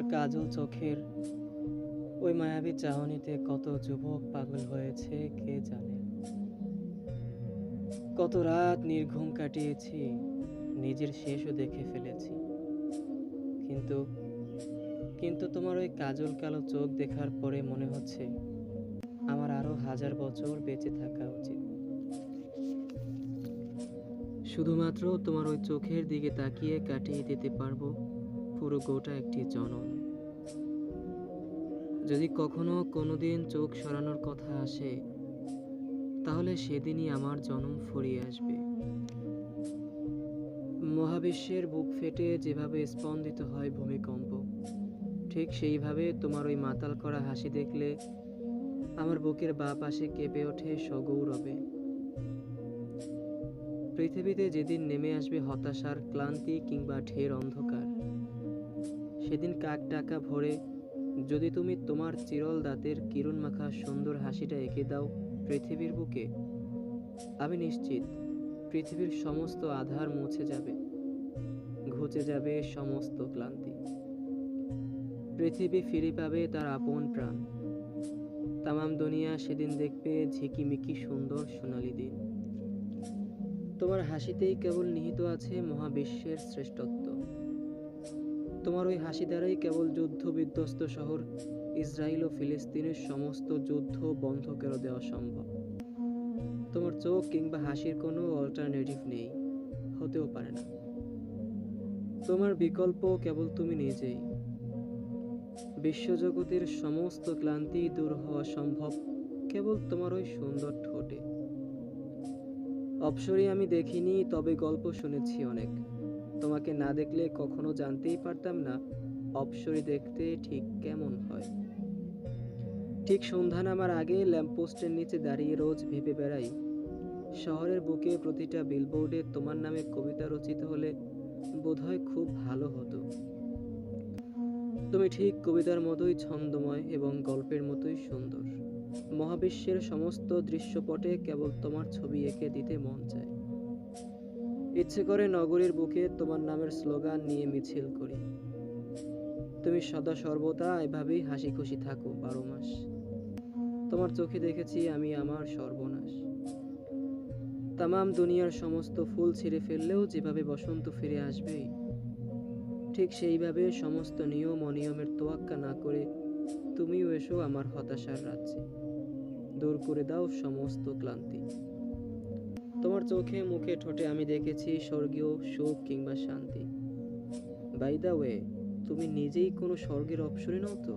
তোমার কাজল চোখের ওই মায়াবী চাহনিতে কত যুবক পাগল হয়েছে, কে জানে? কত রাত নির্ঘুম কাটিয়েছি, নিজের শেষও দেখে ফেলেছি। কিন্তু কিন্তু তোমার ওই কাজল কালো চোখ দেখার পরে মনে হচ্ছে আমার আরও হাজার বছর বেঁচে থাকা উচিত। শুধুমাত্র তোমার ওই চোখের দিকে তাকিয়ে কাটিয়ে দিতে পারব পুরো গোটা একটি জনম। যদি কখনো কোনোদিন চোখ সরানোর কথা আসে, তাহলে সেদিনই আমার জন্ম ফুরিয়ে আসবে। মহাবিশ্বের বুক ফেটে যেভাবে স্পন্দিত হয় ভূমিকম্প, ঠিক সেইভাবে তোমার ওই মাতাল করা হাসি দেখলে আমার বুকের বা পাশে কেঁপে ওঠে সগৌরবে। পৃথিবীতে যেদিন নেমে আসবে হতাশার ক্লান্তি কিংবা ঢের অন্ধকার সেদিন কাক টাকা ভরে, যদি তুমি তোমার চিরল দাঁতের কিরণ মাখা সুন্দর হাসিটা এঁকে দাও পৃথিবীর বুকে, আমি নিশ্চিত পৃথিবীর সমস্ত আধার মুছে যাবে, ঘুচে যাবে সমস্ত ক্লান্তি। পৃথিবী ফিরে পাবে তার আপন প্রাণ। তামাম দুনিয়া সেদিন দেখবে ঝিকিমিকি সুন্দর সোনালি দিন। তোমার হাসিতেই কেবল নিহিত আছে মহাবিশ্বের শ্রেষ্ঠত্ব। তোমার ওই হাসি দ্বারাই কেবল যুদ্ধ বিধ্বস্ত শহর, ইসরায়েল ও ফিলিস্তিনের সমস্ত যুদ্ধ বন্ধ করে দেওয়া সম্ভব। তোমার চোখ কিংবা হাসির কোনো অল্টারনেটিভ নেই, হতেও পারে না। তোমার বিকল্প কেবল তুমি নিজেই। বিশ্বজগতের সমস্ত ক্লান্তি দূর হওয়া সম্ভব, কেবল তোমার ওই সুন্দর ঠোঁটে। অপসরি আমি দেখিনি, তবে গল্প শুনেছি অনেক। তোমাকে না দেখলে কখনো জানতেই পারতাম না অপসরি দেখতে ঠিক কেমন হয়। ঠিক সন্ধ্যা নামার আগে ল্যাম্পপোস্টের নিচে দাঁড়িয়ে রোজ ভেবে বেড়াই। শহরের বুকে প্রতিটা বিলবোর্ডে তোমার নামে কবিতা রচিত হলে বোধহয় খুব ভালো হতো। তুমি ঠিক কবিতার মতোই ছন্দময় এবং গল্পের মতোই সুন্দর। মহাবিশ্বের সমস্ত দৃশ্যপটে কেবল তোমার ছবি এঁকে দিতে মন চায়। ইচ্ছে করে নগরীর বুকে তোমার নামের স্লোগান নিয়ে মিছিল করি। তুমি সদা সর্বদা এভাবেই হাসি খুশি থাকো, বারো মাস। তোমার চোখে দেখেছি আমি আমার সর্বনাশ। তামাম দুনিয়ার সমস্ত ফুল ছিঁড়ে ফেললেও যেভাবে বসন্ত ফিরে আসবে, ঠিক সেইভাবে সমস্ত নিয়ম অনিয়মের তোয়াক্কা না করে তুমিও এসো আমার হতাশার রাজ্যে। দূর করে দাও সমস্ত ক্লান্তি। তোমার চোখে মুখে ঠোঁটে আমি দেখেছি স্বর্গীয় সুখ কিংবা শান্তি। বাই দা ওয়ে তুমি নিজেই কোনো স্বর্গের অপশনই নাও তো?